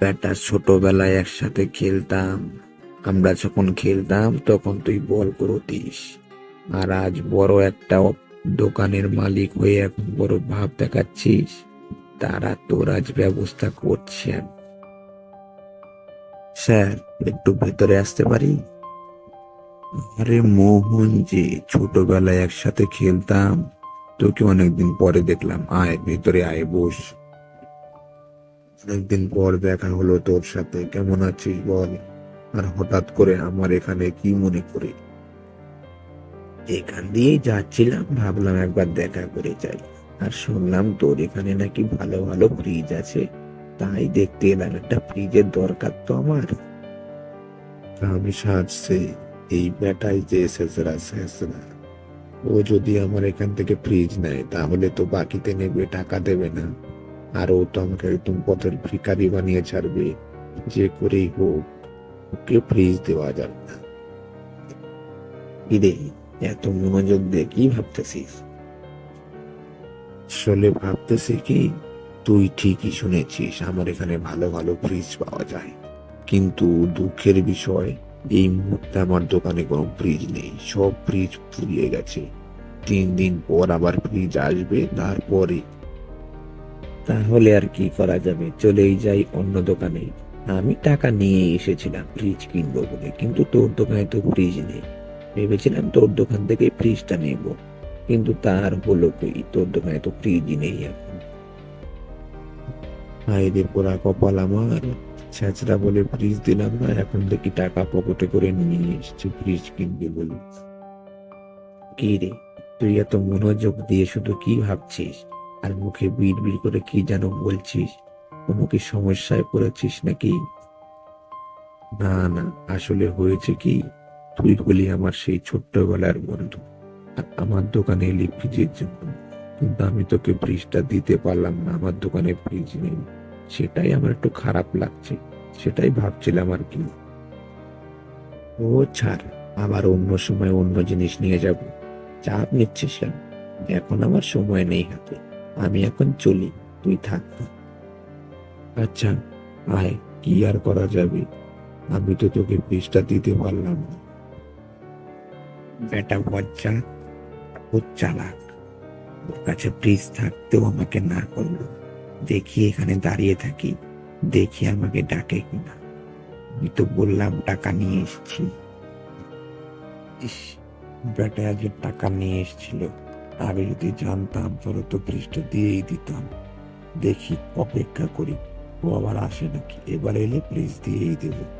ব্যাটা, ছোটবেলায় একসাথে খেলতাম। আমরা যখন খেলতাম, তখন তুই বল করতিস। আর আজ বড় একটা দোকানের মালিক হয়ে এখন বড় ভাব দেখাচ্ছিস। তারা তোর আজ ব্যবস্থা করছেন স্যার, একটু ভেতরে আসতে পারি? আরে মোহন যে, ছোটবেলায় একসাথে খেলতাম। তোকে অনেকদিন পরে দেখলাম। আয়, ভেতরে আয়, বস। অনেকদিন পর দেখা হলো তোর সাথে। কেমন আছিস বল? আর হঠাৎ করে আমার এখানে কি মনে করে? এখান দিয়েই যাচ্ছিলাম, ভাবলাম একবার দেখা করে যাই। আর শুনলাম তোর এখানে নাকি ভালো ভালো ফ্রিজ আছে। তাই দেখতে এলাম, একটা ফ্রিজের দরকার তো আমার। আমি সাজছে, এই বেটাই যে শেষরা শেষরা। ও যদি আমার এখান থেকে ফ্রিজ নেয়, তাহলে তো বাকিতে নেবে, টাকা দেবে না। আর ও তো আমাকে একদম পথের ভিখারি বানিয়ে ছাড়বে। যে করেই হোক, ওকে ফ্রিজ দেওয়া যাবে না। এত মনোযোগ দিয়ে কি ভাবতেছিস? আসলে ভাবতেছি কি, তুই ঠিকই শুনেছিস, আমার এখানে ভালো ভালো ফ্রিজ পাওয়া যায়। কিন্তু দুঃখের বিষয়, এই মুহূর্তে আমার দোকানে কোনো ফ্রিজ নেই, সব ফ্রিজ ফুরিয়ে গেছে। তিন দিন পর আবার ফ্রিজ আসবে, তারপরে তাহলে আর কি করা যাবে? চলেই যাই অন্য দোকানে। আমি টাকা নিয়ে এসেছিলাম ফ্রিজ কিনবো বলে, কিন্তু তোর দোকানে তো ফ্রিজ নেই। ভেবেছিলাম তোর দোকান থেকে ফ্রিজটা নেব, কিন্তু তার হলো কই? তোর দোকানে তো ফ্রিজই নেই এখন। হাইরে পোড়া কপাল আমার, ছেঁচড়া বলে ফ্রিজ দিলাম না, এখন দেখি টাকা পকেটে করে নিয়ে এসছে ফ্রিজ কিনবে বলে। কি রে, তুই এত মনোযোগ দিয়ে শুধু কি ভাবছিস? আর মুখে বিড় বিড় করে কি যেন বলছিস? কোনো কি সমস্যায় পড়েছিস নাকি? না না, আসলে হয়েছে কি? তুই হলি আমার সেই ছোট্টবেলার বন্ধু আর আমার দোকানে এলি ফ্রিজের জন্য। কিন্তু আমি তোকে ফ্রিজটা দিতে পারলাম না, আমার দোকানে ফ্রিজ নেই। সেটাই আমার একটু খারাপ লাগছে, সেটাই ভাবছিলাম আর কি। ও ছাড়, আবার অন্য সময় অন্য জিনিস নিয়ে যাব। চাপ নিচ্ছিস এখন আমার সময় নেই হাতে। আমি এখন চলি তুই থাক। আচ্ছা। আয় কি আর করা যাবে? আমি তো তোকে ফ্রিজটা দিতে পারলাম না। বেটা বজ্জা খুব চালাক। ওর কাছে ফ্রিজ থাকতেও আমাকে না করল। দেখি এখানে দাঁড়িয়ে থাকি দেখি আমাকে ডাকে কিনা। আমি তো বললাম টাকা নিয়ে এসেছি। ইস বেটা আজ টাকা নিয়ে এসেছিল। আমি যদি জানতাম তাহলে তো পৃষ্ঠ দিয়েই দিতাম। দেখি, অপেক্ষা করি। ও আবার আসে নাকি? এবার এলে প্লিজ দিয়েই দেবো।